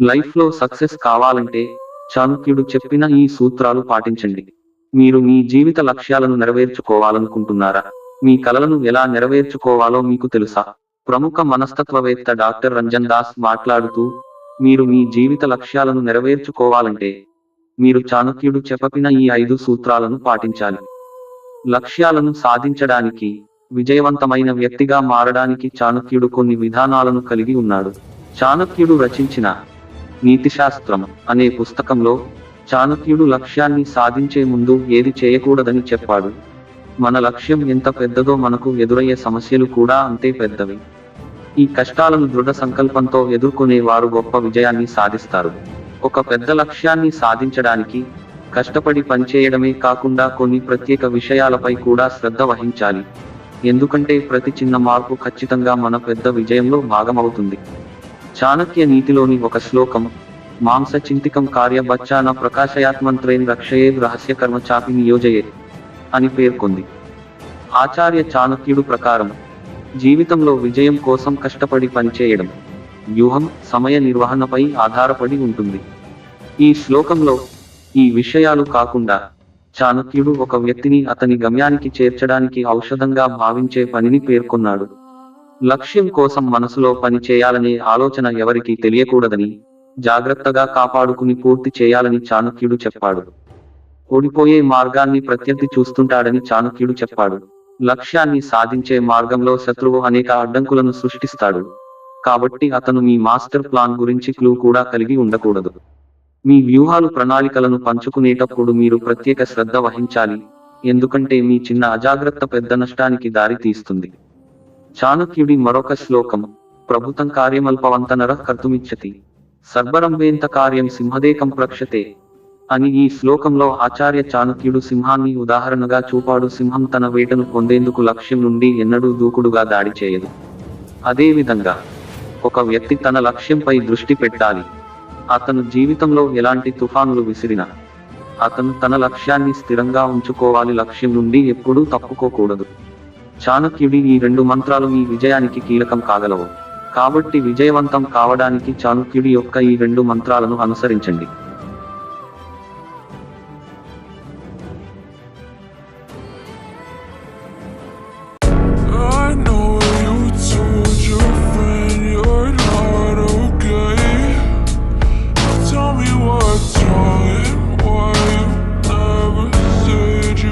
లైఫ్లో సక్సెస్ కావాలంటే చాణుక్యుడు చెప్పిన ఈ సూత్రాలు పాటించండి. మీరు మీ జీవిత లక్ష్యాలను నెరవేర్చుకోవాలనుకుంటున్నారా? మీ కలలను ఎలా నెరవేర్చుకోవాలో మీకు తెలుసా? ప్రముఖ మనస్తత్వవేత్త డాక్టర్ రంజన్ దాస్ మాట్లాడుతూ మీరు మీ జీవిత లక్ష్యాలను నెరవేర్చుకోవాలంటే మీరు చాణుక్యుడు చెప్పిన ఈ ఐదు సూత్రాలను పాటించాలి. లక్ష్యాలను సాధించడానికి విజయవంతమైన వ్యక్తిగా మారడానికి చాణుక్యుడు కొన్ని విధానాలను కలిగి ఉన్నాడు. చాణక్యుడు రచించిన నీతిశాస్త్రం అనే పుస్తకంలో చాణక్యుడు లక్ష్యాన్ని సాధించే ముందు ఏది చేయకూడదని చెప్పాడు. మన లక్ష్యం ఎంత పెద్దదో మనకు ఎదురయ్యే సమస్యలు కూడా అంతే పెద్దవి. ఈ కష్టాలను దృఢ సంకల్పంతో ఎదుర్కొనే వారు గొప్ప విజయాన్ని సాధిస్తారు. ఒక పెద్ద లక్ష్యాన్ని సాధించడానికి కష్టపడి పనిచేయడమే కాకుండా కొన్ని ప్రత్యేక విషయాలపై కూడా శ్రద్ధ వహించాలి. ఎందుకంటే ప్రతి చిన్న మార్పు ఖచ్చితంగా మన పెద్ద విజయంలో భాగమవుతుంది. చాణక్య నీతిలోని ఒక శ్లోకం మాంస చింతికం కార్య బచ్చాన ప్రకాశయాత్మంత్రేన్ రక్షయే రహస్య కర్మ చాపి నియోజయే అని పేర్కొంది. ఆచార్య చాణక్యుడు ప్రకారం జీవితంలో విజయం కోసం కష్టపడి పనిచేయడం వ్యూహం సమయ నిర్వహణపై ఆధారపడి ఉంటుంది. ఈ శ్లోకంలో ఈ విషయాలు కాకుండా చాణక్యుడు ఒక వ్యక్తిని అతని గమ్యానికి చేర్చడానికి ఔషధంగా భావించే పనిని పేర్కొన్నాడు. లక్ష్యం కోసం మనసులో పని చేయాలనే ఆలోచన ఎవరికీ తెలియకూడదని జాగ్రత్తగా కాపాడుకుని పూర్తి చేయాలని చాణక్యుడు చెప్పాడు. ఓడిపోయే మార్గాన్ని ప్రత్యర్థి చూస్తుంటాడని చాణక్యుడు చెప్పాడు. లక్ష్యాన్ని సాధించే మార్గంలో శత్రువు అనేక అడ్డంకులను సృష్టిస్తాడు. కాబట్టి అతను మీ మాస్టర్ ప్లాన్ గురించి క్లూ కూడా కలిగి ఉండకూడదు. మీ వ్యూహాలు ప్రణాళికలను పంచుకునేటప్పుడు మీరు ప్రత్యేక శ్రద్ధ వహించాలి ఎందుకంటే మీ చిన్న అజాగ్రత్త పెద్ద నష్టానికి దారి తీస్తుంది చాణక్యుడి మరొక శ్లోకం ప్రభుతం కార్యమల్పవంతనర కర్తుమిచ్చతి. సర్బరంభేంత కార్యం సింహదేకం ప్రక్షతే. అని ఈ శ్లోకంలో ఆచార్య చాణక్యుడు సింహాన్ని ఉదాహరణగా చూపాడు. సింహం తన వేటను పొందేందుకు లక్ష్యం నుండి ఎన్నడూ దూకుడుగా దాడి చేయదు. అదేవిధంగా ఒక వ్యక్తి తన లక్ష్యంపై దృష్టి పెట్టాలి. అతను జీవితంలో ఎలాంటి తుఫానులు విసిరినా అతను తన లక్ష్యాన్ని స్థిరంగా ఉంచుకోవాలి. లక్ష్యం నుండి ఎప్పుడూ తప్పుకోకూడదు. చాణక్యుడి ఈ రెండు మంత్రాలు ఈ విజయానికి కీలకం కాగలవు. కాబట్టి విజయవంతం కావడానికి చాణక్యుడి యొక్క ఈ రెండు మంత్రాలను అనుసరించండి.